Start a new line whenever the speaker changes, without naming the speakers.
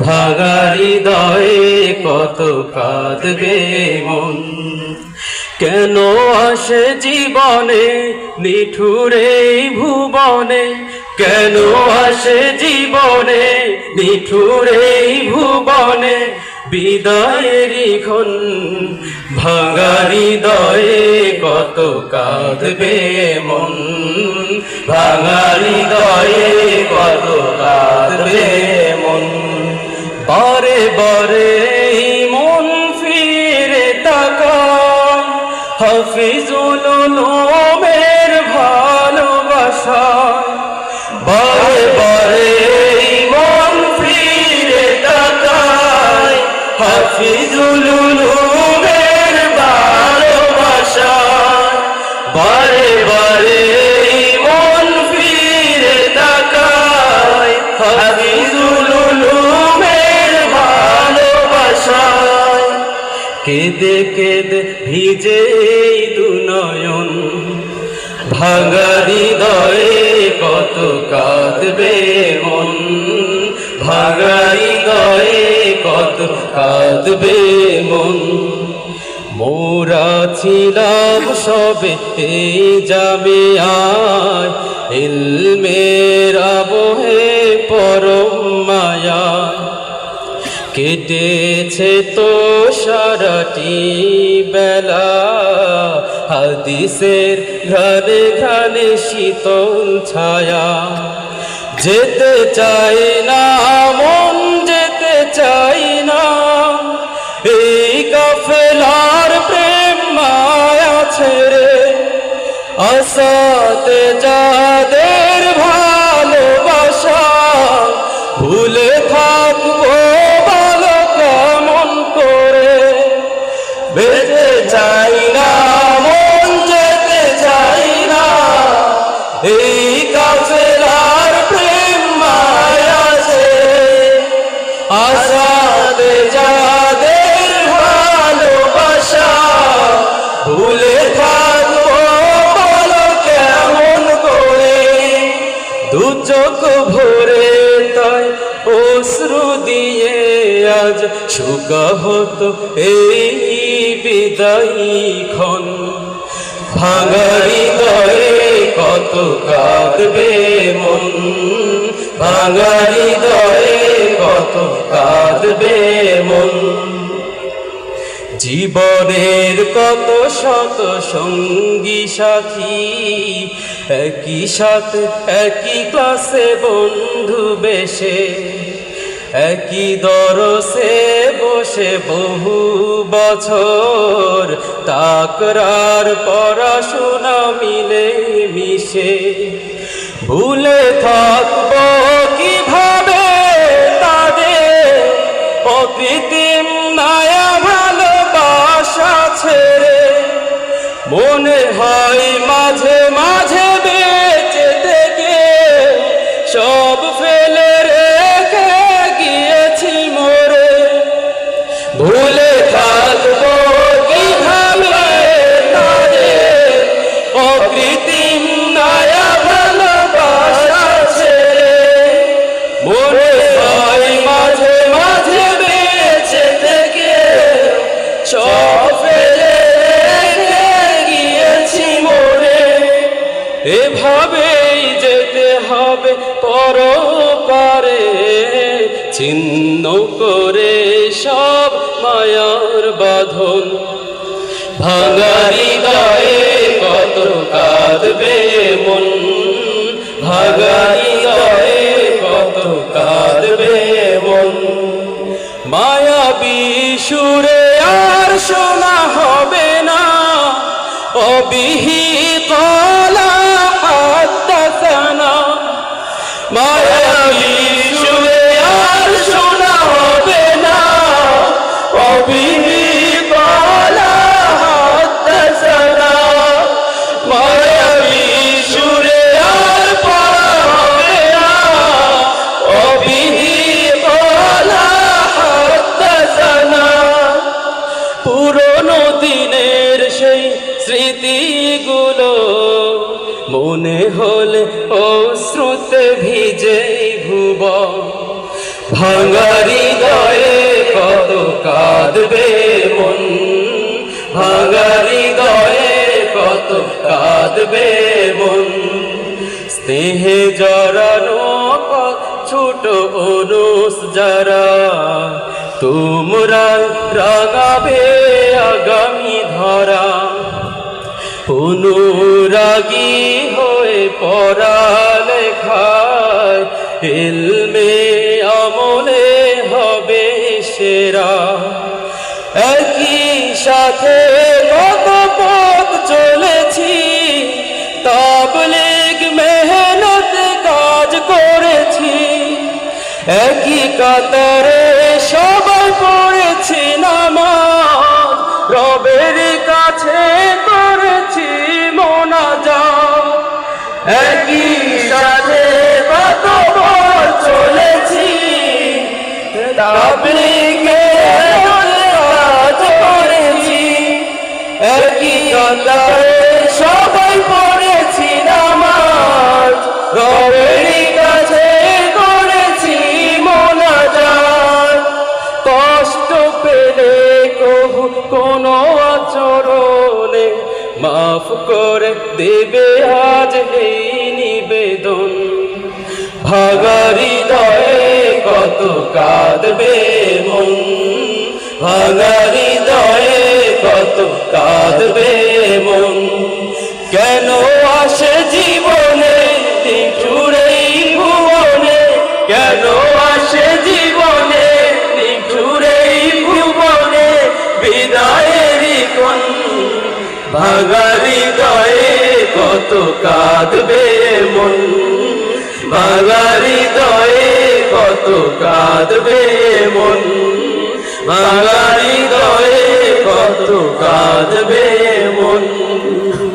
ভাগারি দয়ে কত কাঁদবে মন? কেন আসে জীবনে নিঠুরে ভুবনে? কেন আসে জীবনে নিঠুরে ভুবনে? বিদায়েরই ক্ষণ ভাঙারি দয়ে কত কাঁদবে মন? ভাঙারি দয়ে বারে মন ফিরে তাকায় হাফিজুল উলুমের ভালোবাসা। বরে বরে মন ফিরে তাকায় হাফিজুল কেঁদে কেঁদে ভিজে দুনয়ন ভাঙারি দয়ে কত কাঁদবে মন। ভাঙারি দয়ে কত কাঁদবে মন। মোরা ছিলাম সবে এই যাবে আয় ইলমের আবহে পরম মায়ায়। কেটেছে তো সারাটি বেলা। হাদিসের ঘরে ঘরে শীতল ছায়া। যেতে চাই না, মন যেতে চাই না। এই কাফেলার প্রেম মায়া ছেড়ে আসাতে যাদের ভালোবাসা চাই না, মন যেতে চাই না। এই কাফেলার প্রেম ছেড়ে আসাতে যাদের ভালোবাসা, ভুলে থাকব বলো কেমন করে। দু চোখ ভরে তাই অশ্রু দিয়ে আজ শুকা হতো এই বিদায়ী ক্ষণ। ভাঙারি দয়ে কত কাঁদবে মন। ভাঙারি দয়ে কত কাঁদবে মন। জীবনের কত শত সঙ্গী সাথী, একই সাথে একই ক্লাসে বন্ধু বেশে। একই দরসে বসে বহু বছর। তাকরার পড়াশোনা মিলে মিশে। ভুলে থাকব কীভাবে তাদের? অকৃত্রিম নায়া ভালোবাসা ছেড়ে। মনে হয় মাঝে মাঝে সব গিয়েছি মোরে এভাবেই যেতে হবে পরপারে, ছিন্ন করে সব মায়ার বাঁধন। ভাঙারি গায়ে কত কাঁদবে মন ভাঙারি গায়ে মায়াবী সুরে আর শোনা হবে না। অবিহি হাত্তাসানা অশ্রুতে ভিজে ভুব ভাঙারি দয়ে কত কাঁদবে মন। ভাঙারি দয়ে কত কাঁদবে মন। স্নেহে জড়ানো ছোট অনুষ যারা, তোমরা রাগাবে আগামী অনুরাগী হয়ে পড়ালেখায় এলমে আমলে হবে সেরা। একই সাথে কত পথ চলেছি, তাবলিগ মেহনত কাজ করেছি। একই কাতারে সবাই পড়েছি নামাজ রবের কাছে করেছি মোনাজাত। একই সাথে কত চলেছি, তাবলিগে কাজ করেছি। একই সবাই পড়েছি নামাজ, রবের কাছে করেছি মোনাজাত। কষ্ট পেলে কোনো আচরণে মাফ করে দেবে আজ এই নিবেদন। ভাগারি দয়ে কত কাঁদবে মন। ভাগারি দয়ে কত কাঁদবে মন। কত কাঁদবে মন। ভাগারি দয়ে কত কাঁদবে মন। ভাগারি দয়ে কত কাঁদবে মন।